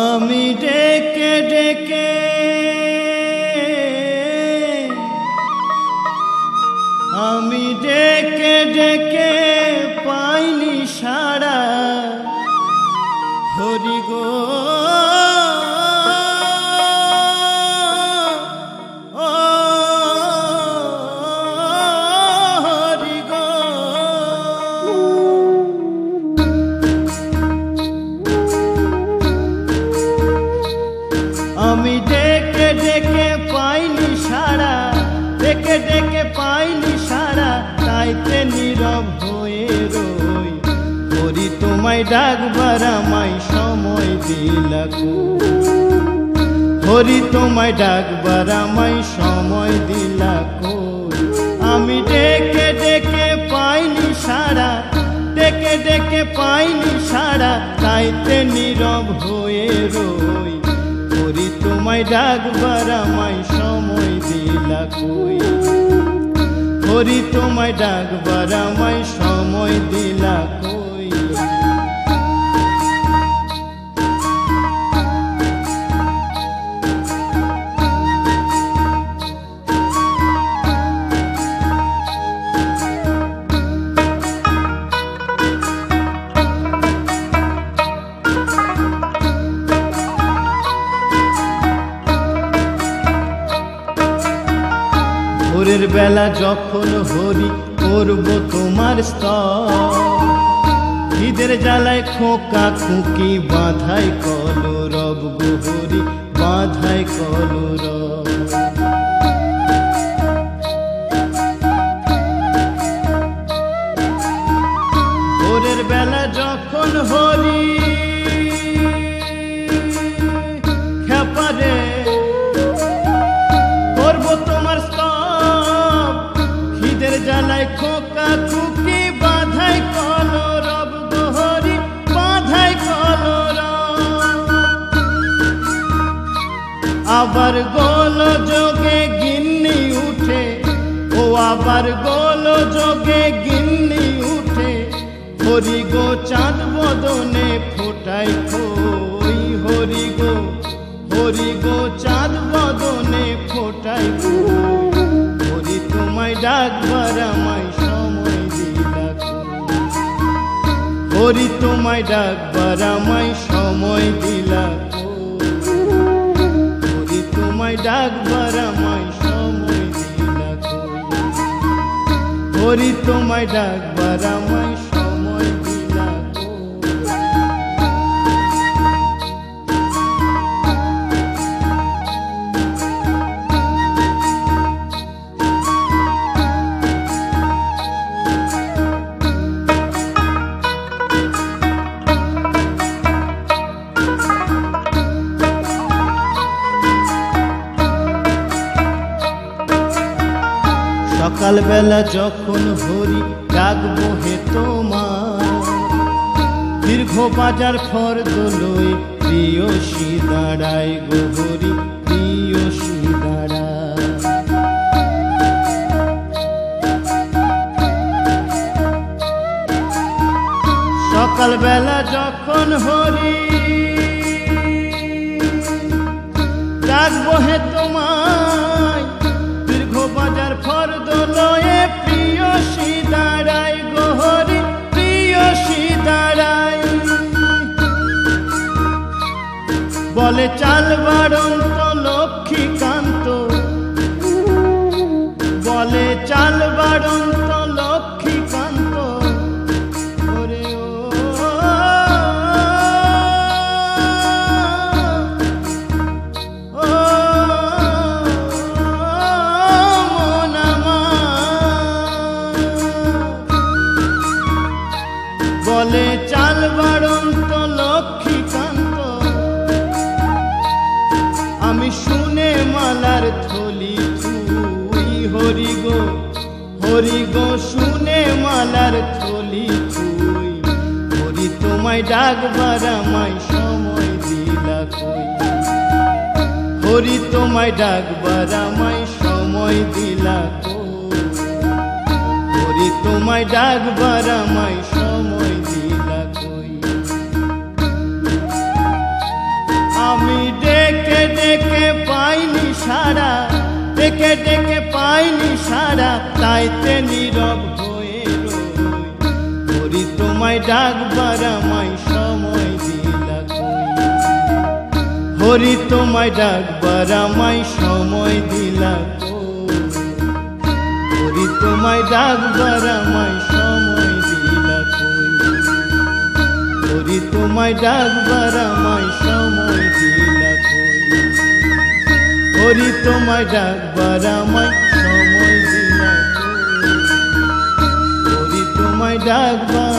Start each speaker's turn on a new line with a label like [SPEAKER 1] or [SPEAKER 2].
[SPEAKER 1] আমি ডেকে ডেকে আমি ডেকে ডেকে পাইনি সারা তাইতে নীরব হয়ে রই। করি তোমায় ডাকবার আমায় সময় দিলাকো হরি তোমায় ডাকবার আমায় সময় দিলাকো আমি ডেকে ডেকে পাইনি সারা, ডেকে ডেকে পাইনি সারা তাইতে নীরব হয়ে রই। করি তোমায় ডাকবার আমায় সময় দিলা কই। হরি তোমায় ডাকবার আমায় সময় দিলা। ভোরের বেলা যখন হরি করব তোমার স্তর জ্বালায় খোকা খুঁকি বাঁধাই কল রব গো হরি, বাঁধাই কল আবার গোল যোগে গিন্নি উঠে ও আবার গোল যোগে গিন্নি উঠে হরি গো, চাঁদ বদনে ফোটাই কই হরি গো হরি গো, চাঁদ বদনে ফোটাই হরি তোমায় ডাকবার আমায় সময় দিলা। হরি তোমায় ডাকবার আমায় সময় দিলা। তোমায় ডাকবার আমায় সময় দিলা কই। হরি তোমায় ডাকবার আমায় সকালবেলা যখন হরি ডাকবো হে তোমার, দীর্ঘ বাজার ফর্দ লই প্রিয় দাঁড়ায় গো হরি প্রিয় দাঁড়ায়। সকালবেলা যখন হরি ডাকবো হে তোমায় চাল বাড়ন্ত তোমায় ডাকবার, আমায় সময় দিলা কই? হরি তোমায় ডাকবার, আমায় সময় দিলা কই? হরি তোমায় ডাকবার, আমায় সময় দিলা কই? আমি ডেকে পাইনি সারা ডেকে ডেকে পাইনি সারা তাইতে নীরব হয়ে রই হরি তোমায় ডাকবার আমায় সময় দিলা হরি তোমায় ডাকবার আমায় সময় দিলা হরি তোমায় ডাকবার আমায় সময় দিলা হরি তোমায় ডাকবার আমায় সময় দিলা হরি তোমায় ডাকবার আমায় সময় দিলা হরি তোমায় ডাকবার